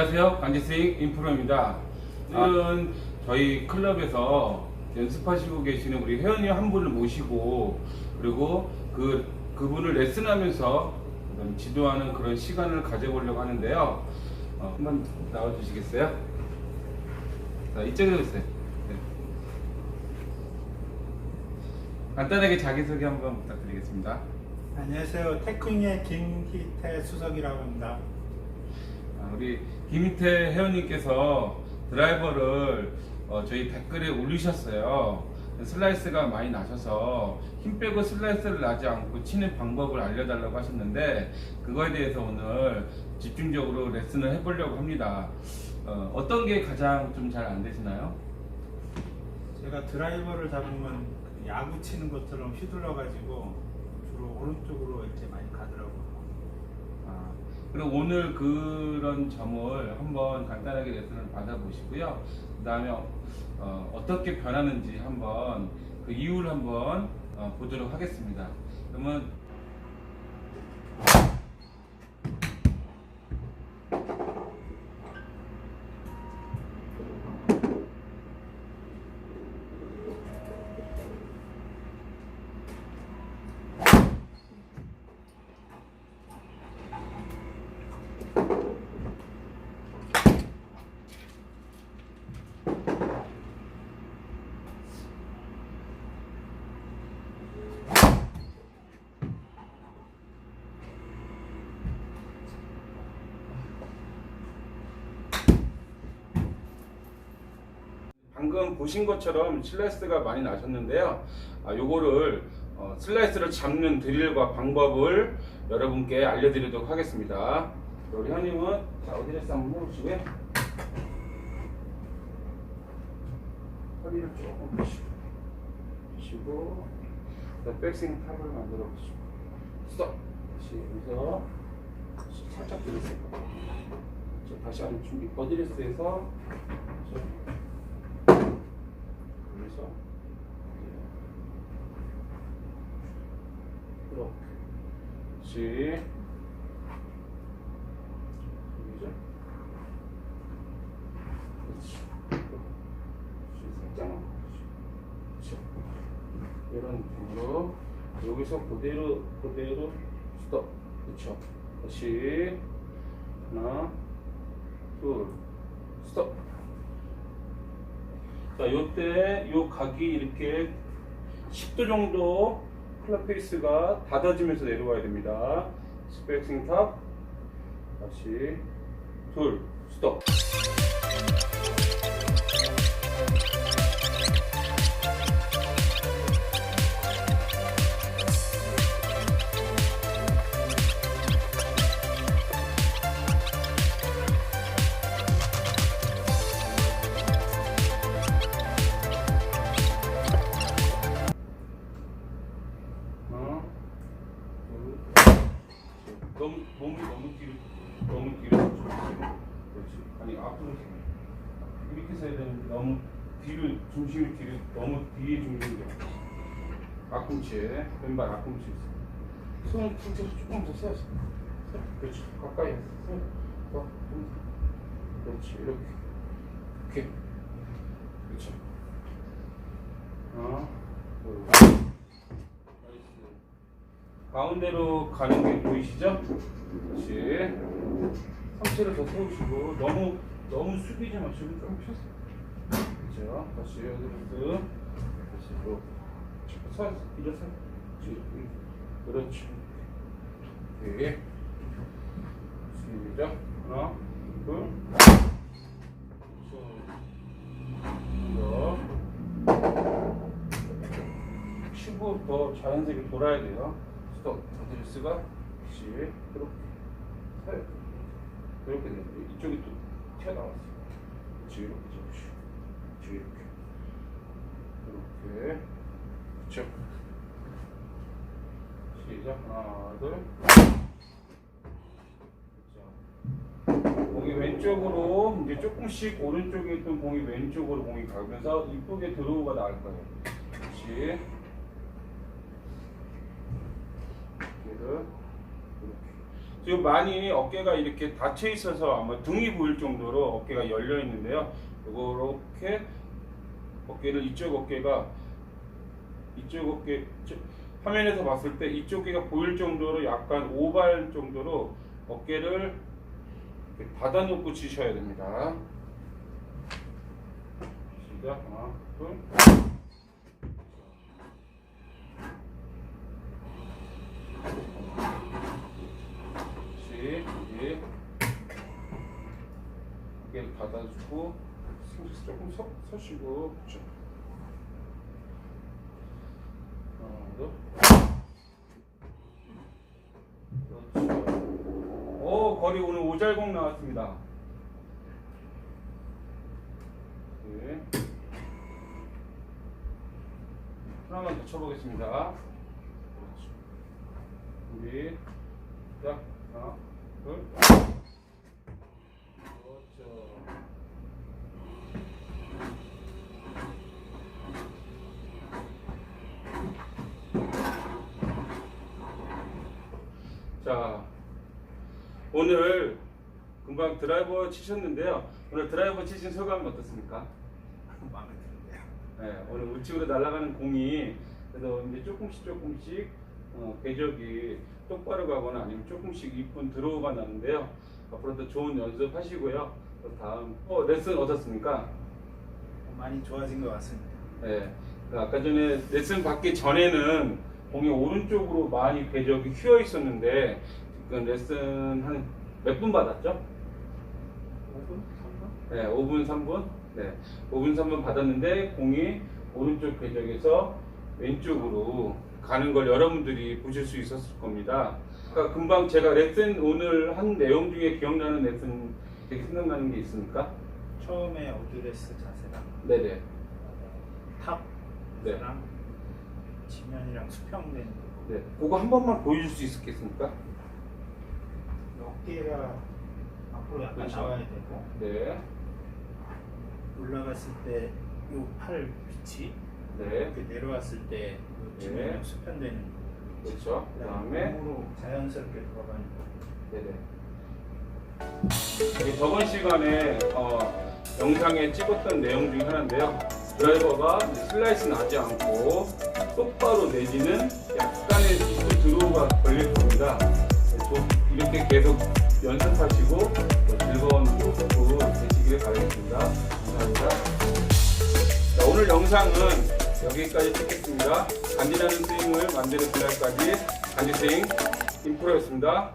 안녕하세요. 강제스윙 인프로입니다. 오늘은 저희 클럽에서 연습하시고 계시는 우리 회원님 한 분을 모시고 그리고 그 그분을 레슨하면서 지도하는 그런 시간을 가져보려고 하는데요. 어, 한번 나와주시겠어요? 자, 이쪽에 오세요. 네. 간단하게 자기소개 한번 부탁드리겠습니다. 안녕하세요. 테크닉의 김희태 수석이라고 합니다. 아, 우리 김희태 회원님께서 드라이버를 어, 저희 댓글에 올리셨어요. 슬라이스가 많이 나셔서 힘 빼고 슬라이스를 나지 않고 치는 방법을 알려달라고 하셨는데 그거에 대해서 오늘 집중적으로 레슨을 해보려고 합니다. 어, 떤게 가장 좀 잘 안 되시나요? 제가 드라이버를 잡으면 그 야구 치는 것처럼 휘둘러 가지고 주로 오른쪽으로 이렇게 많이 가더라고요. 아, 그럼 오늘 그런 점을 한번 간단하게 레슨을 받아보시고요. 그 다음에 어, 떻게 변하는지 한번 그 이유를 한번 어, 보도록 하겠습니다. 그러면 방금 보신 것처럼 슬라이스가 많이 나셨는데요. 아, 요거를 어, 슬라이스를 잡는 드릴과 방법을 여러분께 알려드리도록 하겠습니다. 우리 현님은 자, 어디레스 한번 해보시고요. 허리를 조금 펴시고, 펴시고, 백스윙 탑을 만들어 보시고, 스톱. 다시 여기서 살짝 들으세요. 자, 다시 한 준비. 버디레스에서 이렇게. 그렇지. 여기죠? 그렇지. 그렇지 살짝만 그렇죠 이런 느낌으로 여기서 그대로 그대로. 스톱. 그렇죠? 다시. 하나 둘. 스톱 자, 요때 요 각이 이렇게 10도 정도 클럽 페이스가 닫아지면서 내려와야 됩니다. 스펙싱 탑 다시 둘 스톱. 중심이 뒤로 너무 뒤에 중심이 돼. 앞꿈치에 왼발 앞꿈치 손을 진짜 조금 더 세워서 그렇지. 가까이 손 더. 그렇지. 이렇게. 이렇게. 하나 둘 나이스. 가운데로 가는 게 보이시죠? 다시 상체를 더 세우시고 너무 너무 숙이지 마시고 좀 펴세요. 그렇죠? 다시 여기로 다시 또 서, 일어서 그렇죠. 오케이. 시작. 하나, 둘. 더 자연스럽게 돌아야 돼요. 스톱. 어드레스가 다시 이렇게 세 이렇게 되는데 이쪽이 또 튀어나왔어요. 이렇게 그렇지 이렇게 이렇게 그렇죠. 시작 하나 둘. 공이 왼쪽으로 이제 조금씩 오른쪽에 있던 공이 왼쪽으로 공이 가면서 이쁘게 들어오가 나올 거예요. 그렇지. 얘를 지금 많이 어깨가 이렇게 닫혀 있어서 아마 등이 보일 정도로 어깨가 열려 있는데요. 이렇게 어깨를 이쪽 어깨가 이쪽 어깨 저- 화면에서 봤을 때 이쪽 어깨가 보일 정도로 약간 오발 정도로 어깨를 닫아놓고 치셔야 됩니다. 시작 하나 둘. 닫아주고 승지 조금 서, 서시고 그렇죠. 오 거리 오늘 오잘공 나왔습니다 네. 하나만 더 쳐보겠습니다 그렇죠. 우리 자 하나 둘 그렇죠 자 오늘 금방 드라이버 치셨는데요 오늘 드라이버 치신 소감이 어떻습니까? 마음에 드는데요. 네, 오늘 우측으로 날아가는 공이 그래도 이제 조금씩 조금씩 어, 궤적이 똑바로 가거나 아니면 조금씩 이쁜 드로우가 나는데요. 앞으로도 좋은 연습하시고요. 또 다음 어, 레슨 어떻습니까? 많이 좋아진 것 같습니다. 네, 그 아까 전에 레슨 받기 전에는 공이 오른쪽으로 많이 궤적이 휘어 있었는데 지금 레슨 한 몇 분 받았죠? 5분? 3분? 네, 5분 3분. 네, 5분 3분 받았는데 공이 오른쪽 궤적에서 왼쪽으로 가는 걸 여러분들이 보실 수 있었을 겁니다. 그러니까 금방 제가 레슨 오늘 한 내용 중에 기억나는 레슨 되게 생각나는 게 있습니까? 처음에 어드레스 자세랑 네네. 탑 네. 자세랑 지면이랑 수평된 네. 그거 한 번만 보여줄 수 있겠습니까? 어깨가 앞으로 약간 그렇죠. 나와야 되고 네. 올라갔을 때 요 팔 위치 네. 이렇게 내려왔을 때요 지면이랑 네. 수평되는 그렇죠. 그 다음에 몸으로 자연스럽게 돌아가는 거. 네네. 이게 저번 시간에 어, 영상에 찍었던 내용 중에 하나인데요. 드라이버가 이제 슬라이스 나지 않고 똑바로 내지는 약간의 디스 드로우가 걸릴 겁니다. 이렇게 계속 연습하시고 또 즐거운 골프 되시길 바라겠습니다. 감사합니다. 자, 오늘 영상은 여기까지 찍겠습니다. 간지나는 스윙을 만드는 그날까지 간지 스윙 인프로였습니다.